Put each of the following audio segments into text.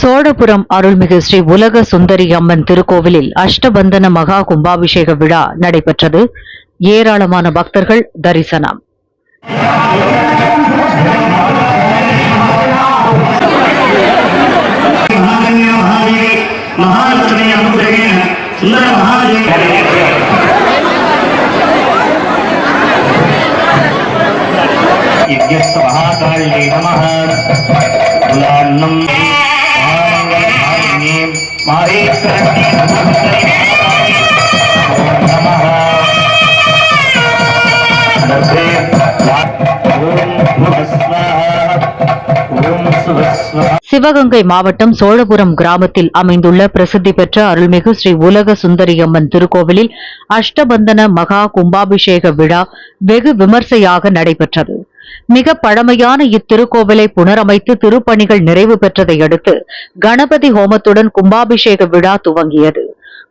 சோழபுரம் அருள்மிகு ஸ்ரீ உலக சுந்தரி அம்மன் திருக்கோவிலில் அஷ்டபந்தன மகா கும்பாபிஷேக விழா நடைபெற்றது. ஏராளமான பக்தர்கள் தரிசனம். மகாகாரியை நம. சிவகங்கை மாவட்டம் சோழபுரம் கிராமத்தில் அமைந்துள்ள பிரசித்தி பெற்ற அருள்மிகு ஸ்ரீ உலக சுந்தரியம்மன் திருக்கோவிலில் அஷ்டபந்தன மகா கும்பாபிஷேக விழா வெகு விமர்சையாக நடைபெற்றது. மிக பழமையான இத்திருக்கோவிலை புனரமைத்து திருப்பணிகள் நிறைவு பெற்றதை அடுத்து கணபதி ஹோமத்துடன் கும்பாபிஷேக விழா துவங்கியது.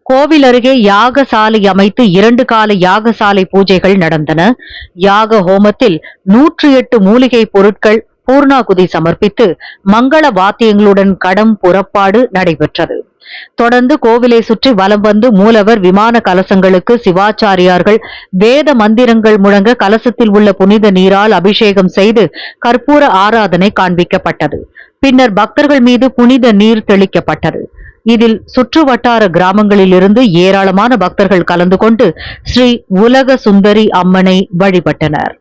கோவில் அருகே யாகசாலை அமைத்து இரண்டு கால யாகசாலை பூஜைகள் நடந்தன. யாக ஹோமத்தில் நூற்றி எட்டு மூலிகை பொருட்கள் பூர்ணாகுதி சமர்ப்பித்து மங்கள வாத்தியங்களுடன் கடம் புறப்பாடு நடைபெற்றது. தொடர்ந்து கோவிலை சுற்றி வலம் வந்து மூலவர் விமான கலசங்களுக்கு சிவாச்சாரியார்கள் வேத மந்திரங்கள் முழங்க கலசத்தில் உள்ள புனித நீரால் அபிஷேகம் செய்து கற்பூர ஆராதனை காண்பிக்கப்பட்டது. பின்னர் பக்தர்கள் மீது புனித நீர் தெளிக்கப்பட்டது. இதில் சுற்று வட்டார கிராமங்களிலிருந்து ஏராளமான பக்தர்கள் கலந்து கொண்டு ஸ்ரீ உலக சுந்தரி அம்மனை வழிபட்டனர்.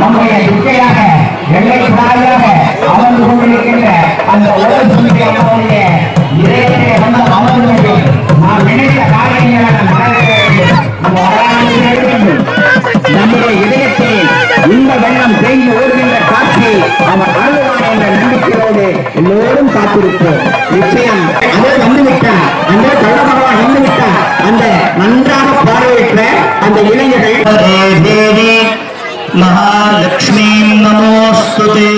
நம்முடைய திட்டையாக எல்லை சாலையாக அமர்ந்து கொண்டிருக்கின்ற அந்த உலக சுந்தி அம்மாவுடைய இதயத்தை வந்த அமர்ந்து நான் நினைத்த காரியங்களை நம்முடைய இதயத்தில் இந்த வெள்ளம் தேங்கி ஓடுகின்ற காட்சி அவன் அழுவான் என்ற நம்பிக்கையோடு எல்லோரும் காத்திருப்போம் நிச்சயம் அதை வந்துவிட்டார். அந்த கள்ளமாக வந்துவிட்டார் அந்த நன்றாக பார்வையிட்ட அந்த இளைஞர்கள் महालक्ष्मीं नमोऽस्तु ते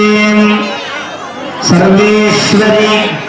सर्वेश्वरी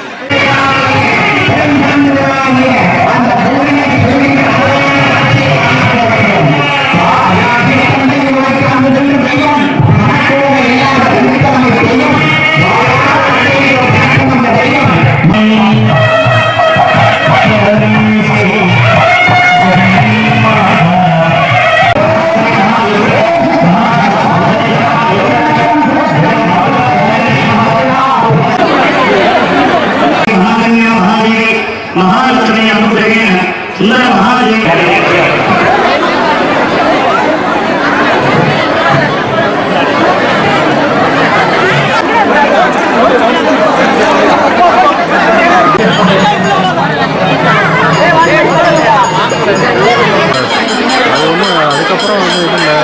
அதுக்கப்புறம் வந்து இதில்